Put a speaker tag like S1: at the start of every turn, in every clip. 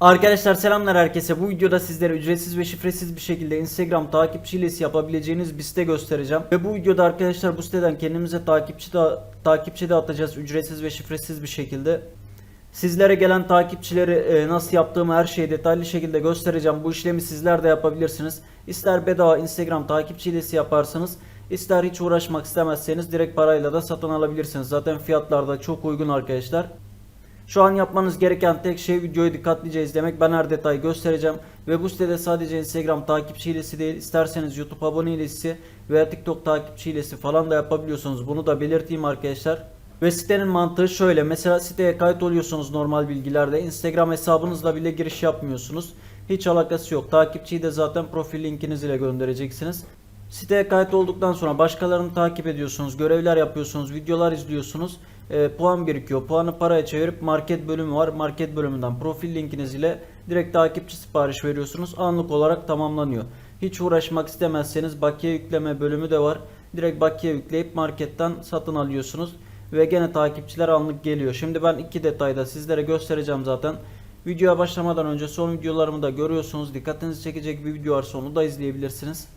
S1: Arkadaşlar selamlar herkese. Bu videoda sizlere ücretsiz ve şifresiz bir şekilde Instagram takipçi hilesi yapabileceğiniz bir site göstereceğim. Ve bu videoda arkadaşlar bu siteden kendimize takipçi de takipçi de atacağız ücretsiz ve şifresiz bir şekilde. Sizlere gelen takipçileri e, nasıl yaptığımı her şeyi detaylı şekilde göstereceğim. Bu işlemi sizler de yapabilirsiniz. İster bedava Instagram takipçi hilesi yaparsınız, ister hiç uğraşmak istemezseniz direkt parayla da satın alabilirsiniz. Zaten fiyatlar da çok uygun arkadaşlar. Şu an yapmanız gereken tek şey videoyu dikkatlice izlemek. Ben her detayı göstereceğim. Ve bu sitede sadece Instagram takipçi hilesi değil, isterseniz YouTube abone hilesi veya TikTok takipçi hilesi falan da yapabiliyorsunuz. Bunu da belirteyim arkadaşlar. Ve sitenin mantığı şöyle. Mesela siteye kayıt oluyorsunuz normal bilgilerde. Instagram hesabınızla bile giriş yapmıyorsunuz. Hiç alakası yok. Takipçiyi de zaten profil linkiniz ile göndereceksiniz. Siteye kayıt olduktan sonra başkalarını takip ediyorsunuz, görevler yapıyorsunuz, videolar izliyorsunuz. E, puan birikiyor. Puanı paraya çevirip market bölümü var. Market bölümünden profil linkiniz ile direkt takipçi sipariş veriyorsunuz. Anlık olarak tamamlanıyor. Hiç uğraşmak istemezseniz bakiye yükleme bölümü de var. Direkt bakiye yükleyip marketten satın alıyorsunuz. Ve gene takipçiler anlık geliyor. Şimdi ben iki detayda sizlere göstereceğim zaten. Videoya başlamadan önce son videolarımı da görüyorsunuz. Dikkatinizi çekecek bir video varsa onu da izleyebilirsiniz.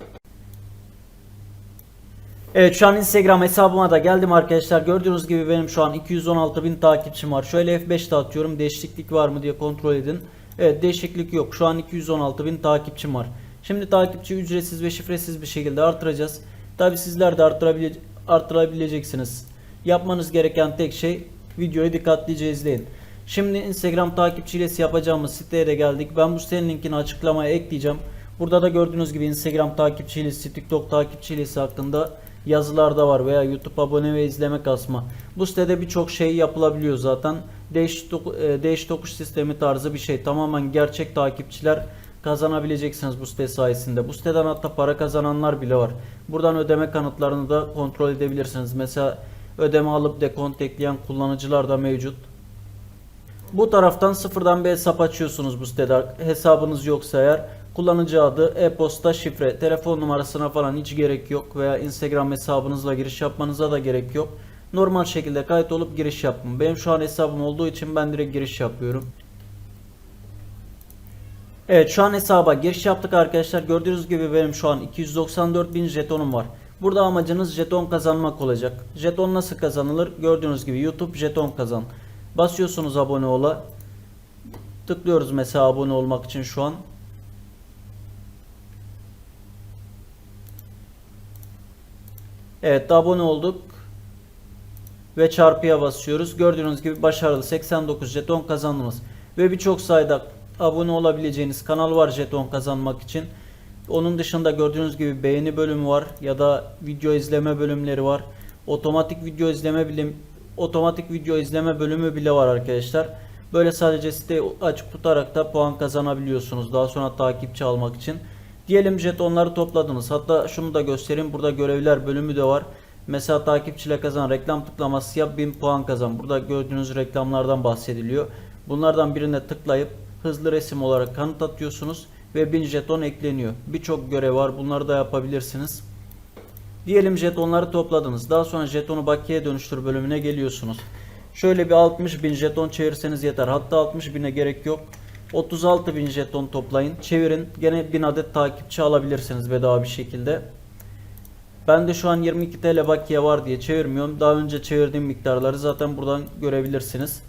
S1: Evet şu an Instagram hesabıma da geldim arkadaşlar. Gördüğünüz gibi benim şu an 216 bin takipçim var. Şöyle F5 de atıyorum. Değişiklik var mı diye kontrol edin. Evet değişiklik yok. Şu an 216 bin takipçim var. Şimdi takipçi ücretsiz ve şifresiz bir şekilde artıracağız. Tabi sizler de arttırabile arttırabileceksiniz. Yapmanız gereken tek şey videoyu dikkatlice izleyin. Şimdi Instagram takipçi hilesi yapacağımız siteye de geldik. Ben bu sitenin linkini açıklamaya ekleyeceğim. Burada da gördüğünüz gibi Instagram takipçi hilesi, TikTok takipçi hilesi hakkında yazılar da var veya YouTube abone ve izleme kasma. Bu sitede birçok şey yapılabiliyor zaten. Değiş, toku- e, değiş tokuş sistemi tarzı bir şey. Tamamen gerçek takipçiler kazanabileceksiniz bu site sayesinde. Bu siteden hatta para kazananlar bile var. Buradan ödeme kanıtlarını da kontrol edebilirsiniz. Mesela ödeme alıp dekont ekleyen kullanıcılar da mevcut. Bu taraftan sıfırdan bir hesap açıyorsunuz bu sitede. Hesabınız yoksa eğer kullanıcı adı, e-posta, şifre, telefon numarasına falan hiç gerek yok veya Instagram hesabınızla giriş yapmanıza da gerek yok. Normal şekilde kayıt olup giriş yapın. Benim şu an hesabım olduğu için ben direkt giriş yapıyorum. Evet şu an hesaba giriş yaptık arkadaşlar. Gördüğünüz gibi benim şu an 294 bin jetonum var. Burada amacınız jeton kazanmak olacak. Jeton nasıl kazanılır? Gördüğünüz gibi YouTube jeton kazan. Basıyorsunuz abone ola. Tıklıyoruz mesela abone olmak için şu an. Evet abone olduk. Ve çarpıya basıyoruz. Gördüğünüz gibi başarılı 89 jeton kazandınız. Ve birçok sayıda abone olabileceğiniz kanal var jeton kazanmak için. Onun dışında gördüğünüz gibi beğeni bölümü var ya da video izleme bölümleri var. Otomatik video izleme bilim otomatik video izleme bölümü bile var arkadaşlar. Böyle sadece siteyi açık tutarak da puan kazanabiliyorsunuz. Daha sonra takipçi almak için. Diyelim jetonları topladınız. Hatta şunu da göstereyim. Burada görevler bölümü de var. Mesela takipçiyle kazan reklam tıklaması yap 1000 puan kazan. Burada gördüğünüz reklamlardan bahsediliyor. Bunlardan birine tıklayıp hızlı resim olarak kanıt atıyorsunuz ve 1000 jeton ekleniyor. Birçok görev var. Bunları da yapabilirsiniz. Diyelim jetonları topladınız. Daha sonra jetonu bakiye dönüştür bölümüne geliyorsunuz. Şöyle bir 60 bin jeton çevirseniz yeter. Hatta 60 bine gerek yok. 36 bin jeton toplayın. Çevirin. Gene 1000 adet takipçi alabilirsiniz bedava bir şekilde. Ben de şu an 22 TL bakiye var diye çevirmiyorum. Daha önce çevirdiğim miktarları zaten buradan görebilirsiniz.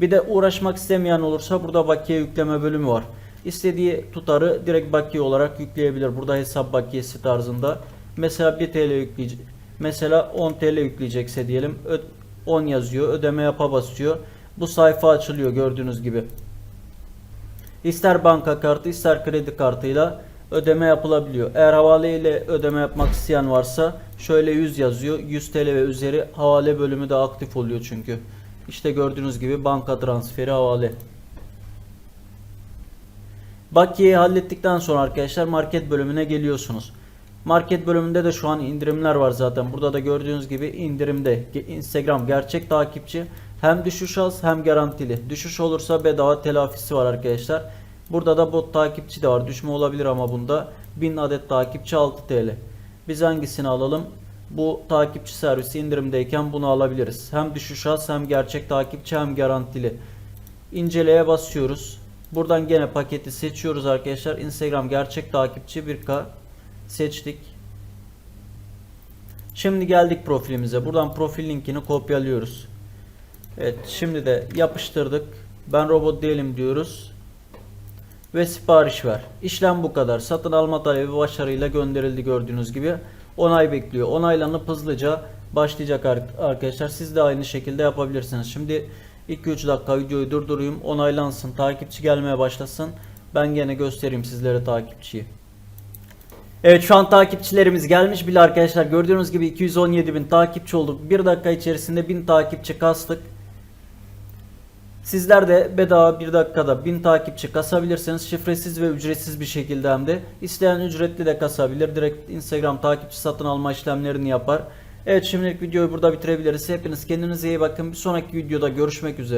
S1: Bir de uğraşmak istemeyen olursa burada bakiye yükleme bölümü var. İstediği tutarı direkt bakiye olarak yükleyebilir. Burada hesap bakiyesi tarzında. Mesela 1 TL yükleyecek. Mesela 10 TL yükleyecekse diyelim ö- 10 yazıyor. Ödeme yapa basıyor. Bu sayfa açılıyor gördüğünüz gibi. İster banka kartı ister kredi kartıyla ödeme yapılabiliyor. Eğer havale ile ödeme yapmak isteyen varsa şöyle 100 yazıyor. 100 TL ve üzeri havale bölümü de aktif oluyor çünkü. İşte gördüğünüz gibi banka transferi havale. Bakiyeyi hallettikten sonra arkadaşlar market bölümüne geliyorsunuz. Market bölümünde de şu an indirimler var zaten. Burada da gördüğünüz gibi indirimde. Instagram gerçek takipçi hem düşüş az hem garantili. Düşüş olursa bedava telafisi var arkadaşlar. Burada da bot takipçi de var. Düşme olabilir ama bunda 1000 adet takipçi 6 TL. Biz hangisini alalım? Bu takipçi servisi indirimdeyken bunu alabiliriz. Hem düşüş az hem gerçek takipçi hem garantili. İnceleye basıyoruz. Buradan gene paketi seçiyoruz arkadaşlar. Instagram gerçek takipçi 1K seçtik. Şimdi geldik profilimize. Buradan profil linkini kopyalıyoruz. Evet şimdi de yapıştırdık. Ben robot değilim diyoruz. Ve sipariş ver. İşlem bu kadar. Satın alma talebi başarıyla gönderildi gördüğünüz gibi. Onay bekliyor. Onaylanıp hızlıca başlayacak ar- arkadaşlar. Siz de aynı şekilde yapabilirsiniz. Şimdi 2-3 dakika videoyu durdurayım. Onaylansın. Takipçi gelmeye başlasın. Ben gene göstereyim sizlere takipçiyi. Evet şu an takipçilerimiz gelmiş bile arkadaşlar. Gördüğünüz gibi 217 bin takipçi olduk. 1 dakika içerisinde 1000 takipçi kastık. Sizler de bedava 1 dakikada 1000 takipçi kasabilirsiniz. Şifresiz ve ücretsiz bir şekilde hem de. İsteyen ücretli de kasabilir. Direkt Instagram takipçi satın alma işlemlerini yapar. Evet şimdilik videoyu burada bitirebiliriz. Hepiniz kendinize iyi bakın. Bir sonraki videoda görüşmek üzere.